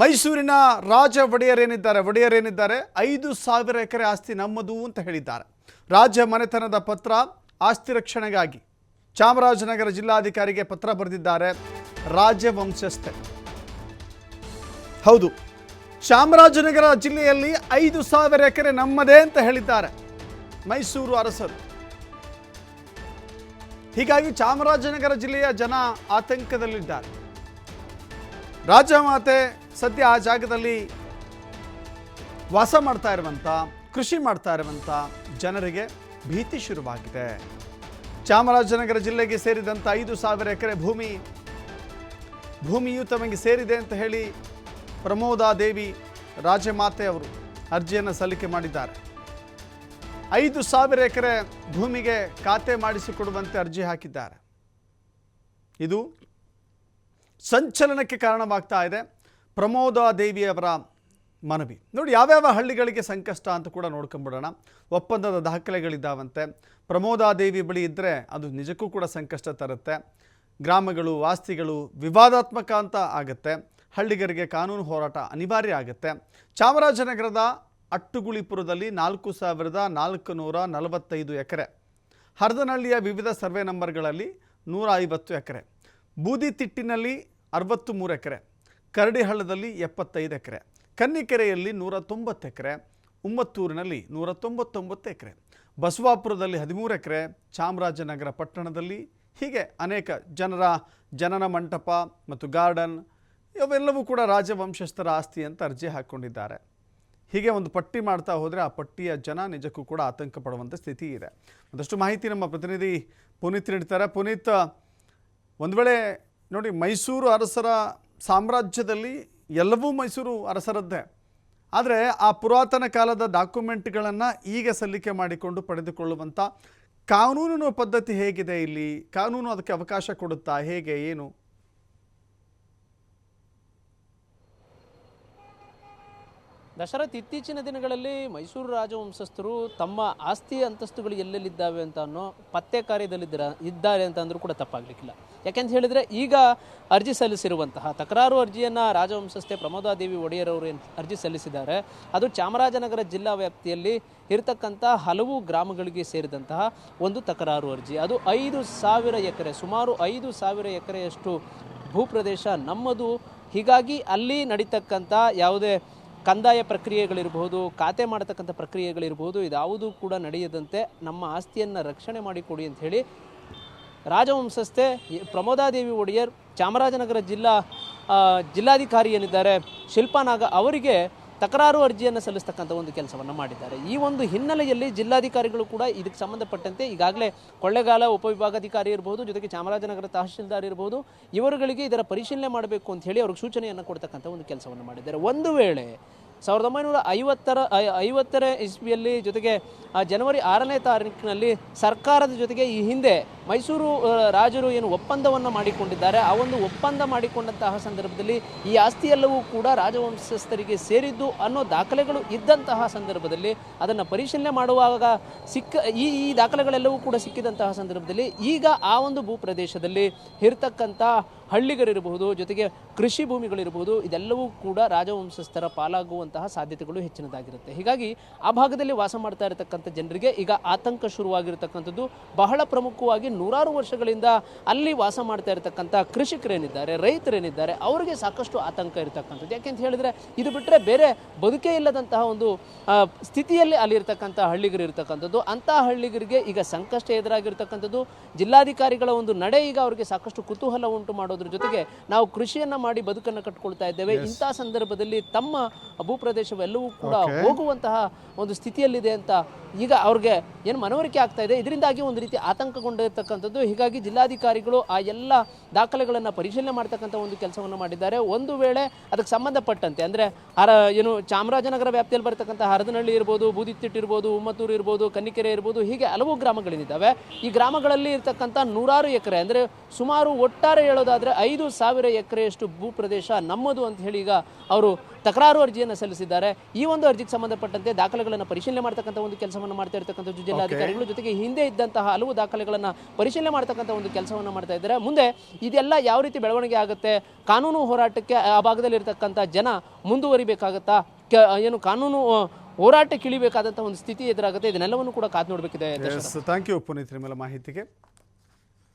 ಮೈಸೂರಿನ ರಾಜ ಒಡೆಯರೇನಿದ್ದಾರೆ? ಒಡೆಯರೇನಿದ್ದಾರೆ? ಐದು ಸಾವಿರ ಎಕರೆ ಆಸ್ತಿ ನಮ್ಮದು ಅಂತ ಹೇಳಿದ್ದಾರೆ. ರಾಜ್ಯ ಮನೆತನದ ಪತ್ರ ಆಸ್ತಿ ರಕ್ಷಣೆಗಾಗಿ ಚಾಮರಾಜನಗರ ಜಿಲ್ಲಾಧಿಕಾರಿಗೆ ಪತ್ರ ಬರೆದಿದ್ದಾರೆ ರಾಜವಂಶಸ್ಥೆ. ಹೌದು, ಚಾಮರಾಜನಗರ ಜಿಲ್ಲೆಯಲ್ಲಿ ಐದು ಸಾವಿರ ಎಕರೆ ನಮ್ಮದೇ ಅಂತ ಹೇಳಿದ್ದಾರೆ ಮೈಸೂರು ಅರಸರು. ಹೀಗಾಗಿ ಚಾಮರಾಜನಗರ ಜಿಲ್ಲೆಯ ಜನ ಆತಂಕದಲ್ಲಿದ್ದಾರೆ. ರಾಜಮಾತೆ ಸದ್ಯ ಆ ಜಾಗದಲ್ಲಿ ವಾಸ ಮಾಡ್ತಾ ಇರುವಂಥ ಕೃಷಿ ಮಾಡ್ತಾ ಇರುವಂಥ ಜನರಿಗೆ ಭೀತಿ ಶುರುವಾಗಿದೆ. ಚಾಮರಾಜನಗರ ಜಿಲ್ಲೆಗೆ ಸೇರಿದಂಥ ಐದು ಸಾವಿರ ಎಕರೆ ಭೂಮಿ, ಭೂಮಿಯು ತಮಗೆ ಸೇರಿದೆ ಅಂತ ಹೇಳಿ ಪ್ರಮೋದಾ ದೇವಿ ರಾಜಮಾತೆ ಅವರು ಅರ್ಜಿಯನ್ನು ಸಲ್ಲಿಕೆ ಮಾಡಿದ್ದಾರೆ. ಐದು ಸಾವಿರ ಎಕರೆ ಭೂಮಿಗೆ ಖಾತೆ ಮಾಡಿಸಿಕೊಡುವಂತೆ ಅರ್ಜಿ ಹಾಕಿದ್ದಾರೆ. ಇದು ಸಂಚಲನಕ್ಕೆ ಕಾರಣವಾಗ್ತಾ ಇದೆ. ಪ್ರಮೋದಾ ದೇವಿಯವರ ಮನವಿ. ನೋಡಿ, ಯಾವ್ಯಾವ ಹಳ್ಳಿಗಳಿಗೆ ಸಂಕಷ್ಟ ಅಂತ ಕೂಡ ನೋಡ್ಕೊಂಬಿಡೋಣ. ಒಪ್ಪಂದದ ದಾಖಲೆಗಳಿದ್ದಾವಂತೆ. ಪ್ರಮೋದಾದೇವಿ ಬಳಿ ಇದ್ದರೆ ಅದು ನಿಜಕ್ಕೂ ಕೂಡ ಸಂಕಷ್ಟ ತರುತ್ತೆ. ಗ್ರಾಮಗಳು ಆಸ್ತಿಗಳು ವಿವಾದಾತ್ಮಕ ಅಂತ ಆಗುತ್ತೆ. ಹಳ್ಳಿಗರಿಗೆ ಕಾನೂನು ಹೋರಾಟ ಅನಿವಾರ್ಯ ಆಗುತ್ತೆ. ಚಾಮರಾಜನಗರದ ಅಟ್ಟುಗುಳಿಪುರದಲ್ಲಿ ನಾಲ್ಕು ಸಾವಿರದ ನಾಲ್ಕು ನೂರ ನಲವತ್ತೈದು ಎಕರೆ. ಹರದನಹಳ್ಳಿಯ ವಿವಿಧ ಸರ್ವೆ ನಂಬರ್ಗಳಲ್ಲಿ ನೂರ ಐವತ್ತು ಎಕರೆ. ಬೂದಿತಿಟ್ಟಿನಲ್ಲಿ ಅರವತ್ತು ಮೂರು ಎಕರೆ. ಕರಡಿಹಳ್ಳದಲ್ಲಿ ಎಪ್ಪತ್ತೈದು ಎಕರೆ, ಕನ್ನಿಕೆರೆಯಲ್ಲಿ ನೂರ ತೊಂಬತ್ತು ಎಕರೆ, ಉಮ್ಮತ್ತೂರಿನಲ್ಲಿ ನೂರ ತೊಂಬತ್ತೊಂಬತ್ತು ಎಕರೆ, ಬಸವಾಪುರದಲ್ಲಿ ಹದಿಮೂರು ಎಕರೆ, ಚಾಮರಾಜನಗರ ಪಟ್ಟಣದಲ್ಲಿ ಹೀಗೆ ಅನೇಕ ಜನರ ಜನನ ಮಂಟಪ ಮತ್ತು ಗಾರ್ಡನ್ ಇವೆಲ್ಲವೂ ಕೂಡ ರಾಜವಂಶಸ್ಥರ ಆಸ್ತಿ ಅಂತ ಅರ್ಜಿ ಹಾಕ್ಕೊಂಡಿದ್ದಾರೆ. ಹೀಗೆ ಒಂದು ಪಟ್ಟಿ ಮಾಡ್ತಾ ಹೋದರೆ ಆ ಪಟ್ಟಿಯ ಜನ ನಿಜಕ್ಕೂ ಕೂಡ ಆತಂಕ ಪಡುವಂಥ ಸ್ಥಿತಿ ಇದೆ. ಒಂದಷ್ಟು ಮಾಹಿತಿ ನಮ್ಮ ಪ್ರತಿನಿಧಿ ಪುನೀತ್ ನೀಡ್ತಾರೆ. ಪುನೀತ್, ಒಂದು ವೇಳೆ ನೋಡಿ ಮೈಸೂರು ಅರಸರ ಸಾಮ್ರಾಜ್ಯದಲ್ಲಿ ಎಲ್ಲವೂ ಮೈಸೂರು ಅರಸರದ್ದೇ. ಆದರೆ ಆ ಪುರಾತನ ಕಾಲದ ಡಾಕ್ಯುಮೆಂಟ್ಗಳನ್ನು ಈಗ ಸಲ್ಲಿಕೆ ಮಾಡಿಕೊಂಡು ಪಡೆದುಕೊಳ್ಳುವಂಥ ಕಾನೂನಿನ ಪದ್ಧತಿ ಹೇಗಿದೆ ಇಲ್ಲಿ? ಕಾನೂನು ಅದಕ್ಕೆ ಅವಕಾಶ ಕೊಡುತ್ತಾ? ಹೇಗೆ? ಏನು? ದಶರಥ್ ಇತ್ತೀಚಿನ ದಿನಗಳಲ್ಲಿ ಮೈಸೂರು ರಾಜವಂಶಸ್ಥರು ತಮ್ಮ ಆಸ್ತಿ ಅಂತಸ್ತುಗಳು ಎಲ್ಲೆಲ್ಲಿದ್ದಾವೆ ಅಂತ ಅನ್ನೋ ಪತ್ತೆ ಕಾರ್ಯದಲ್ಲಿದ್ದರ ಇದ್ದಾರೆ ಅಂತ ಅಂದರೂ ಕೂಡ ತಪ್ಪಾಗಲಿಕ್ಕಿಲ್ಲ. ಯಾಕೆಂತ ಹೇಳಿದರೆ ಈಗ ಅರ್ಜಿ ಸಲ್ಲಿಸಿರುವಂತಹ ತಕರಾರು ಅರ್ಜಿಯನ್ನು ರಾಜವಂಶಸ್ಥೆ ಪ್ರಮೋದಾದೇವಿ ಒಡೆಯರವರು ಅರ್ಜಿ ಸಲ್ಲಿಸಿದ್ದಾರೆ, ಅದು ಚಾಮರಾಜನಗರ ಜಿಲ್ಲಾ ವ್ಯಾಪ್ತಿಯಲ್ಲಿ ಇರತಕ್ಕಂಥ ಹಲವು ಗ್ರಾಮಗಳಿಗೆ ಸೇರಿದಂತಹ ಒಂದು ತಕರಾರು ಅರ್ಜಿ. ಅದು ಐದು ಸಾವಿರ ಎಕರೆ, ಸುಮಾರು ಐದು ಸಾವಿರ ಎಕರೆಯಷ್ಟು ಭೂಪ್ರದೇಶ ನಮ್ಮದು. ಹೀಗಾಗಿ ಅಲ್ಲಿ ನಡೀತಕ್ಕಂಥ ಯಾವುದೇ ಕಂದಾಯ ಪ್ರಕ್ರಿಯೆಗಳಿರಬಹುದು, ಖಾತೆ ಮಾಡತಕ್ಕಂಥ ಪ್ರಕ್ರಿಯೆಗಳಿರಬಹುದು ಇದಾವುದೂ ಕೂಡ ನಡೆಯದಂತೆ ನಮ್ಮ ಆಸ್ತಿಯನ್ನು ರಕ್ಷಣೆ ಮಾಡಿಕೊಡಿ ಅಂತ ಹೇಳಿ ರಾಜವಂಶಸ್ಥೆ ಪ್ರಮೋದಾದೇವಿ ಒಡೆಯರ್ ಚಾಮರಾಜನಗರ ಜಿಲ್ಲಾ ಜಿಲ್ಲಾಧಿಕಾರಿ ಏನಿದ್ದಾರೆ ಶಿಲ್ಪಾನಾಗ ಅವರಿಗೆ ತಕರಾರು ಅರ್ಜಿಯನ್ನು ಸಲ್ಲಿಸ್ತಕ್ಕಂಥ ಒಂದು ಕೆಲಸವನ್ನು ಮಾಡಿದ್ದಾರೆ. ಈ ಒಂದು ಹಿನ್ನೆಲೆಯಲ್ಲಿ ಜಿಲ್ಲಾಧಿಕಾರಿಗಳು ಕೂಡ ಇದಕ್ಕೆ ಸಂಬಂಧಪಟ್ಟಂತೆ ಈಗಾಗಲೇ ಕೊಳ್ಳೆಗಾಲ ಉಪವಿಭಾಗಾಧಿಕಾರಿ ಇರಬಹುದು ಜೊತೆಗೆ ಚಾಮರಾಜನಗರ ತಹಶೀಲ್ದಾರ್ ಇರಬಹುದು ಇವರುಗಳಿಗೆ ಇದರ ಪರಿಶೀಲನೆ ಮಾಡಬೇಕು ಅಂತ ಹೇಳಿ ಅವ್ರಿಗೆ ಸೂಚನೆಯನ್ನು ಕೊಡ್ತಕ್ಕಂಥ ಒಂದು ಕೆಲಸವನ್ನು ಮಾಡಿದ್ದಾರೆ. ಒಂದು ವೇಳೆ ಸಾವಿರದ ಒಂಬೈನೂರ ಐವತ್ತರ ಐವತ್ತರ ಇಸ್ವಿಯಲ್ಲಿ ಜೊತೆಗೆ ಜನವರಿ ಆರನೇ ತಾರೀಕಿನಲ್ಲಿ ಸರ್ಕಾರದ ಜೊತೆಗೆ ಈ ಹಿಂದೆ ಮೈಸೂರು ರಾಜರು ಏನು ಒಪ್ಪಂದವನ್ನು ಮಾಡಿಕೊಂಡಿದ್ದಾರೆ, ಆ ಒಂದು ಒಪ್ಪಂದ ಮಾಡಿಕೊಂಡಂತಹ ಸಂದರ್ಭದಲ್ಲಿ ಈ ಆಸ್ತಿ ಎಲ್ಲವೂ ಕೂಡ ರಾಜವಂಶಸ್ಥರಿಗೆ ಸೇರಿದ್ದು ಅನ್ನೋ ದಾಖಲೆಗಳು ಇದ್ದಂತಹ ಸಂದರ್ಭದಲ್ಲಿ, ಅದನ್ನು ಪರಿಶೀಲನೆ ಮಾಡುವಾಗ ಸಿಕ್ಕ, ಈ ಈ ದಾಖಲೆಗಳೆಲ್ಲವೂ ಕೂಡ ಸಿಕ್ಕಿದಂತಹ ಸಂದರ್ಭದಲ್ಲಿ ಈಗ ಆ ಒಂದು ಭೂಪ್ರದೇಶದಲ್ಲಿ ಇರತಕ್ಕಂಥ ಹಳ್ಳಿಗರಿರಬಹುದು, ಜೊತೆಗೆ ಕೃಷಿ ಭೂಮಿಗಳಿರಬಹುದು, ಇದೆಲ್ಲವೂ ಕೂಡ ರಾಜವಂಶಸ್ಥರ ಪಾಲಾಗುವಂತಹ ಸಾಧ್ಯತೆಗಳು ಹೆಚ್ಚಿನದಾಗಿರುತ್ತೆ. ಹೀಗಾಗಿ ಆ ಭಾಗದಲ್ಲಿ ವಾಸ ಮಾಡ್ತಾ ಇರತಕ್ಕಂಥ ಜನರಿಗೆ ಈಗ ಆತಂಕ ಶುರುವಾಗಿರತಕ್ಕಂಥದ್ದು, ಬಹಳ ಪ್ರಮುಖವಾಗಿ ನೂರಾರು ವರ್ಷಗಳಿಂದ ಅಲ್ಲಿ ವಾಸ ಮಾಡ್ತಾ ಇರತಕ್ಕಂಥ ಕೃಷಿಕರೇನಿದ್ದಾರೆ, ರೈತರೇನಿದ್ದಾರೆ, ಅವರಿಗೆ ಸಾಕಷ್ಟು ಆತಂಕ ಇರತಕ್ಕಂಥದ್ದು. ಯಾಕೆಂತ ಹೇಳಿದ್ರೆ, ಇದು ಬಿಟ್ಟರೆ ಬೇರೆ ಬದುಕೇ ಇಲ್ಲದಂತಹ ಒಂದು ಸ್ಥಿತಿಯಲ್ಲಿ ಅಲ್ಲಿರ್ತಕ್ಕಂಥ ಹಳ್ಳಿಗರು ಇರತಕ್ಕಂಥದ್ದು. ಅಂತಹ ಹಳ್ಳಿಗರಿಗೆ ಈಗ ಸಂಕಷ್ಟ ಎದುರಾಗಿರ್ತಕ್ಕಂಥದ್ದು. ಜಿಲ್ಲಾಧಿಕಾರಿಗಳ ಒಂದು ನಡೆ ಈಗ ಅವರಿಗೆ ಸಾಕಷ್ಟು ಕುತೂಹಲ ಉಂಟು ಮಾಡೋದ್ರ ಜೊತೆಗೆ ನಾವು ಕೃಷಿಯನ್ನು ಮಾಡಿ ಬದುಕನ್ನು ಕಟ್ಟಿಕೊಳ್ತಾ ಇದ್ದೇವೆ. ಇಂಥ ಸಂದರ್ಭದಲ್ಲಿ ತಮ್ಮ ಭೂಪ್ರದೇಶವೆಲ್ಲವೂ ಕೂಡ ಹೋಗುವಂತಹ ಒಂದು ಸ್ಥಿತಿಯಲ್ಲಿದೆ ಅಂತ ಈಗ ಅವ್ರಿಗೆ ಏನು ಮನವರಿಕೆ ಆಗ್ತಾ ಇದೆ. ಇದರಿಂದಾಗಿ ಒಂದು ರೀತಿ ಆತಂಕಗೊಂಡಿರ್ತಕ್ಕಂಥದ್ದು. ಹೀಗಾಗಿ ಜಿಲ್ಲಾಧಿಕಾರಿಗಳು ಆ ಎಲ್ಲ ದಾಖಲೆಗಳನ್ನು ಪರಿಶೀಲನೆ ಮಾಡ್ತಕ್ಕಂಥ ಒಂದು ಕೆಲಸವನ್ನು ಮಾಡಿದ್ದಾರೆ. ಒಂದು ವೇಳೆ ಅದಕ್ಕೆ ಸಂಬಂಧಪಟ್ಟಂತೆ ಅಂದರೆ ಹರ ಏನು ಚಾಮರಾಜನಗರ ವ್ಯಾಪ್ತಿಯಲ್ಲಿ ಬರ್ತಕ್ಕಂಥ ಹರದನಹಳ್ಳಿ ಇರ್ಬೋದು ಬೂದಿತ್ತಿಟ್ಟು ಇರ್ಬೋದು ಉಮ್ಮತ್ತೂರು ಇರ್ಬೋದು ಕನ್ನಿಕೆರೆ ಇರ್ಬೋದು ಹೀಗೆ ಹಲವು ಗ್ರಾಮಗಳಿದ್ದಾವೆ. ಈ ಗ್ರಾಮಗಳಲ್ಲಿ ಇರ್ತಕ್ಕಂಥ ನೂರಾರು ಎಕರೆ ಅಂದರೆ ಸುಮಾರು ಒಟ್ಟಾರೆ ಹೇಳೋದಾದರೆ ನೋಡಿದ್ರೆ ಐದು ಸಾವಿರ ಎಕರೆಯಷ್ಟು ಭೂ ಪ್ರದೇಶ ನಮ್ಮದು ಅಂತ ಹೇಳಿ ಈಗ ಅವರು ತಕರಾರು ಅರ್ಜಿಯನ್ನು ಸಲ್ಲಿಸಿದ್ದಾರೆ. ಈ ಒಂದು ಅರ್ಜಿಗೆ ಸಂಬಂಧಪಟ್ಟಂತೆ ದಾಖಲೆಗಳನ್ನು ಪರಿಶೀಲನೆ ಮಾಡ್ತಕ್ಕಂಥ ಒಂದು ಕೆಲಸವನ್ನು ಮಾಡ್ತಾ ಇರ್ತಕ್ಕಂಥ ಜಿಲ್ಲಾಧಿಕಾರಿಗಳು ಜೊತೆಗೆ ಹಿಂದೆ ಇದ್ದಂತಹ ಹಲವು ದಾಖಲೆಗಳನ್ನು ಪರಿಶೀಲನೆ ಮಾಡ್ತಕ್ಕಂಥ ಒಂದು ಕೆಲಸವನ್ನು ಮಾಡ್ತಾ ಇದ್ದಾರೆ. ಮುಂದೆ ಇದೆಲ್ಲ ಯಾವ ರೀತಿ ಬೆಳವಣಿಗೆ ಆಗುತ್ತೆ? ಕಾನೂನು ಹೋರಾಟಕ್ಕೆ ಆ ಭಾಗದಲ್ಲಿ ಇರತಕ್ಕಂಥ ಜನ ಮುಂದುವರಿಬೇಕಾಗತ್ತಾ? ಕ- ಏನು ಕಾನೂನು ಹೋರಾಟಕ್ಕೆ ಇಳಿಬೇಕಾದಂಥ ಒಂದು ಸ್ಥಿತಿ ಎದುರಾಗುತ್ತೆ? ಇದನ್ನೆಲ್ಲವನ್ನು ಕೂಡ ಕಾದು ನೋಡಬೇಕಿದೆ. ಥ್ಯಾಂಕ್ ಯು ಪುನೀತ್ ನಿಮ್ಮೆಲ್ಲ ಮಾಹಿತಿಗೆ.